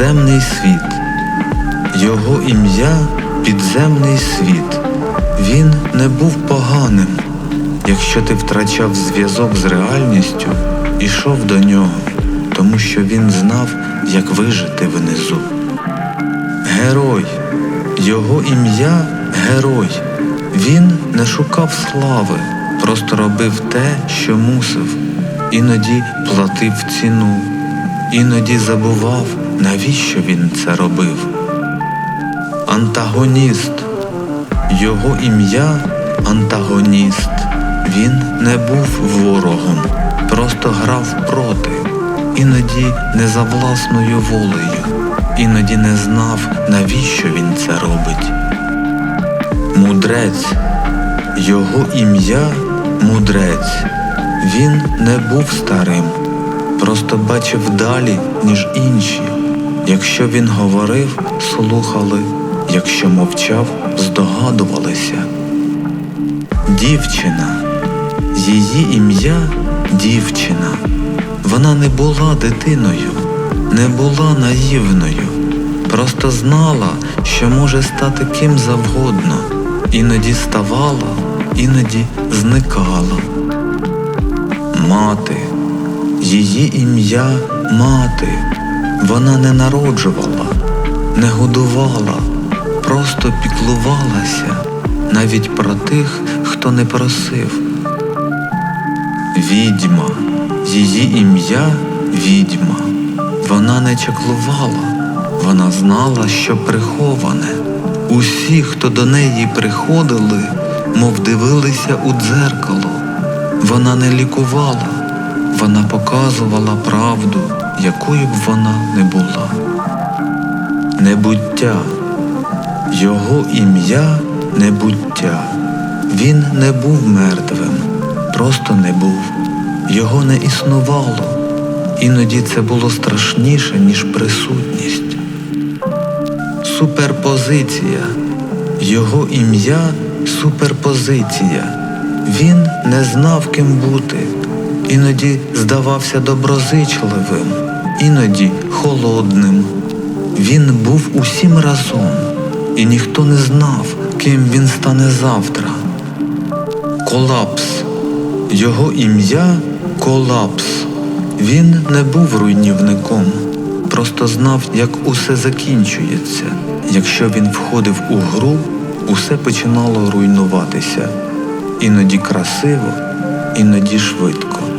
Підземний світ. Його ім'я підземний світ. Він не був поганим. Якщо ти втрачав зв'язок з реальністю, ішов до нього, тому що він знав, як вижити внизу. Герой. Його ім'я герой. Він не шукав слави, просто робив те, що мусив, іноді платив ціну, іноді забував, навіщо він це робив. Антагоніст. Його ім'я антагоніст. Він не був ворогом, просто грав проти, іноді не за власною волею, іноді не знав, навіщо він це робить. Мудрець. Його ім'я мудрець. Він не був старим, просто бачив далі, ніж інші. Якщо він говорив, слухали, якщо мовчав, здогадувалися. Дівчина. Її ім'я дівчина. Вона не була дитиною, не була наївною, просто знала, що може стати ким завгодно, іноді ставала, іноді зникала. Мати. Її ім'я мати. Вона не народжувала, не годувала, просто піклувалася навіть про тих, хто не просив. Відьма. Її ім'я відьма. Вона не чаклувала, вона знала, що приховане. Усі, хто до неї приходили, мов дивилися у дзеркало. Вона не лікувала, вона показувала правду, якою б вона не була. Небуття. Його ім'я небуття. Він не був мертвим, просто не був. Його не існувало. Іноді це було страшніше, ніж присутність. Суперпозиція. Його ім'я суперпозиція. Він не знав, ким бути. Іноді здавався доброзичливим, іноді холодним. Він був усім разом, і ніхто не знав, ким він стане завтра. Колапс. Його ім'я колапс. Він не був руйнівником, просто знав, як усе закінчується. Якщо він входив у гру, усе починало руйнуватися. Іноді красиво, іноді швидко.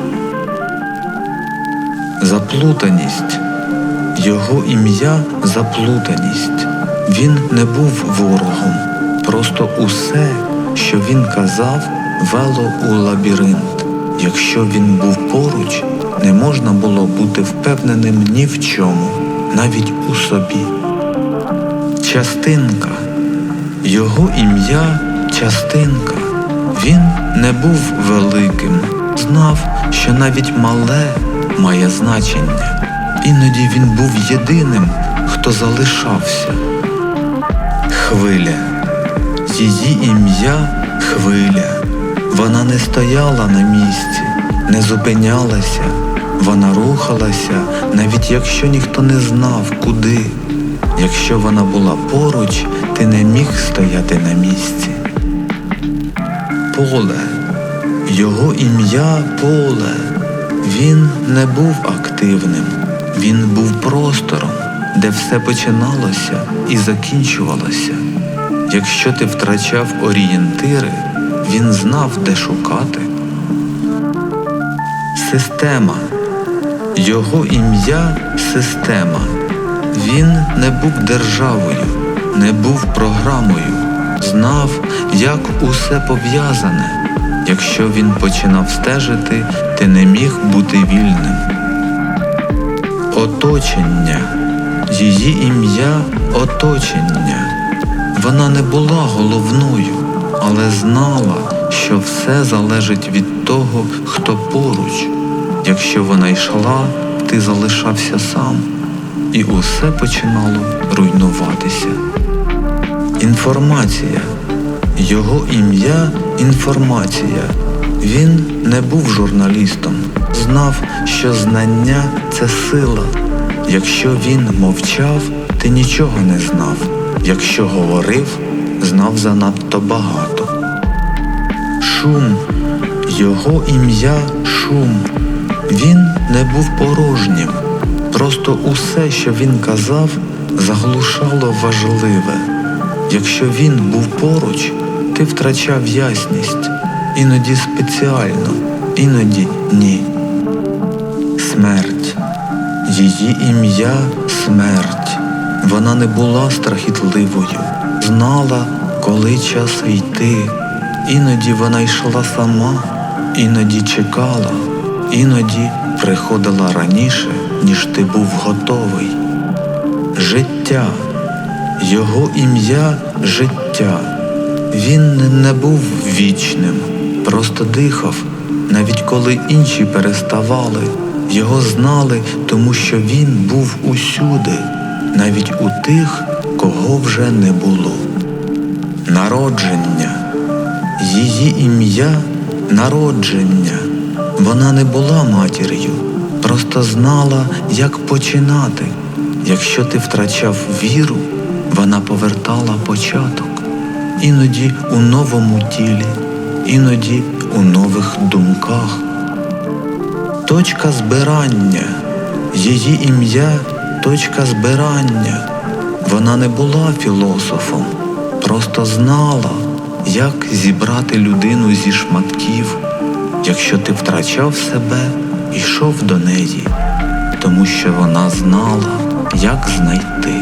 Заплутаність. Його ім'я заплутаність. Він не був ворогом, просто усе, що він казав, вело у лабіринт. Якщо він був поруч, не можна було бути впевненим ні в чому, навіть у собі. Частинка. Його ім'я частинка. Він не був великим, знав, що навіть мале має значення. Іноді він був єдиним, хто залишався. Хвиля. Її ім'я хвиля. Вона не стояла на місці, не зупинялася, вона рухалася, навіть якщо ніхто не знав, куди. Якщо вона була поруч, ти не міг стояти на місці. Поле. Його ім'я поле. Він не був активним, він був простором, де все починалося і закінчувалося. Якщо ти втрачав орієнтири, він знав, де шукати. Система. Його ім'я система. Він не був державою, не був програмою, знав, як усе пов'язане. Якщо він починав стежити, ти не міг бути вільним. Оточення. Її ім'я оточення. Вона не була головною, але знала, що все залежить від того, хто поруч. Якщо вона йшла, ти залишався сам, і усе починало руйнуватися. Інформація. Його ім'я інформація. Він не був журналістом, знав, що знання це сила. Якщо він мовчав, ти нічого не знав. Якщо говорив, знав занадто багато. Шум, його ім'я шум. Він не був порожнім. Просто усе, що він казав, заглушало важливе. Якщо він був поруч, ти втрачав ясність, іноді спеціально, іноді ні. Смерть. Її ім'я смерть. Вона не була страхітливою, знала, коли час йти. Іноді вона йшла сама, іноді чекала, іноді приходила раніше, ніж ти був готовий. Життя. Його ім'я життя. Він не був вічним, просто дихав, навіть коли інші переставали. Його знали, тому що він був усюди, навіть у тих, кого вже не було. Народження. Її ім'я народження. Вона не була матір'ю, просто знала, як починати. Якщо ти втрачав віру, вона повертала початок. Іноді у новому тілі, іноді у нових думках. Точка збирання. Її ім'я точка збирання. Вона не була філософом, просто знала, як зібрати людину зі шматків. Якщо ти втрачав себе, йшов до неї, тому що вона знала, як знайти.